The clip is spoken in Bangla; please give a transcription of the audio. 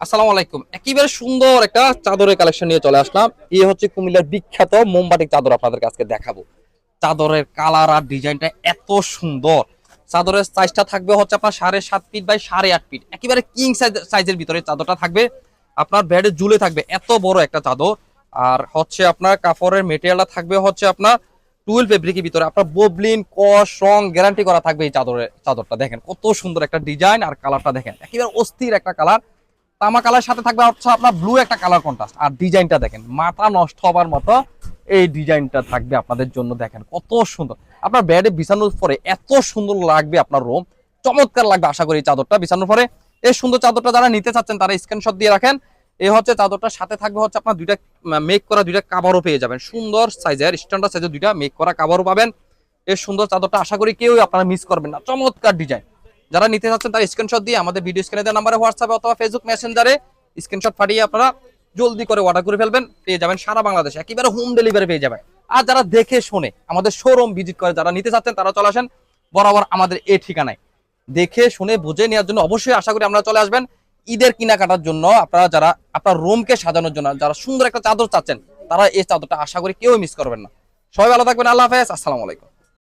আসসালামু আলাইকুম। একেবারে সুন্দর একটা চাদরের কালেকশন নিয়ে চলে আসলাম। এই হচ্ছে কুমিল্লার বিখ্যাত মোমবাটিক চাদর আপনাদের কাছে দেখাবো। চাদরের কালার আর ডিজাইনটা এত সুন্দর। চাদরের সাইজটা থাকবে হচ্ছে আপনার সাড়ে সাত ফিট বাই সাড়ে আট ফিট একেবারে কিং সাইজ সাইজের ভিতরে চাদরটা থাকবে। আপনার বেডে ঝুলে থাকবে এত বড় একটা চাদর। আর হচ্ছে আপনার কাপড়ের মেটেরিয়ালটা থাকবে হচ্ছে আপনার টুয়েল ফেব্রিকের ভিতরে। আপনার ববলিন কস, রং গ্যারান্টি করা থাকবে এই চাদরের চাদরটা। দেখেন কত সুন্দর একটা ডিজাইন আর কালারটা দেখেন। একেবারে অস্থির একটা কালার তামা কালার সাথে থাকবে হচ্ছে আপনার ব্লু একটা কালার কন্ট্রাস্ট আর ডিজাইনটা দেখেন, মাথা নষ্ট হবার মতো এই ডিজাইনটা থাকবে আপনাদের জন্য দেখেন, কত সুন্দর। আপনার বেডে বিছানোর পরে এত সুন্দর লাগবে আপনার রুম চমৎকার লাগবে, আশা করি এই চাদরটা বিছানোর পরে। এই সুন্দর চাদরটা যারা নিতে চাচ্ছেন, তারা স্ক্রিনশট দিয়ে রাখেন। এই হচ্ছে চাদরটার সাথে থাকবে হচ্ছে আপনার দুইটা মেক করা দুইটা কাভারও পেয়ে যাবেন। সুন্দর সাইজের স্ট্যান্ডার্ড সাইজের দুইটা মেক করা কাভারও পাবেন। এই সুন্দর চাদরটা আশা করি কেউই আপনারা মিস করবেন না। চমৎকার ডিজাইন যারা নিতে চাচ্ছেন তারা স্ক্রিনশট দিয়ে আমাদের ভিডিও স্ক্রিনে দেওয়া নাম্বারে হোয়াটসঅ্যাপে অথবা ফেসবুক মেসেঞ্জারে স্ক্রিনশট পাঠিয়ে আপনারা জলদি করে অর্ডার করে ফেলবেন, পেয়ে যাবেন সারা বাংলাদেশে। একেবারে হোম ডেলিভারি পেয়ে যাবেন। আর যারা দেখে শুনে আমাদের শোরুম ভিজিট করে যারা নিতে চাচ্ছেন তারা চলে আসেন বরাবর আমাদের এই ঠিকানায়। দেখে শুনে বুঝে নেওয়ার জন্য অবশ্যই আশা করি আপনারা চলে আসবেন। ঈদের কেনাকাটার জন্য আপনারা যারা আপনার রুমকে সাজানোর জন্য যারা সুন্দর একটা চাদর চাচ্ছেন, তারা এই চাদরটা আশা করি কেউ মিস করবেন না। সবাই ভালো থাকবেন, আল্লাহ হাফেজ, আসসালামু আলাইকুম।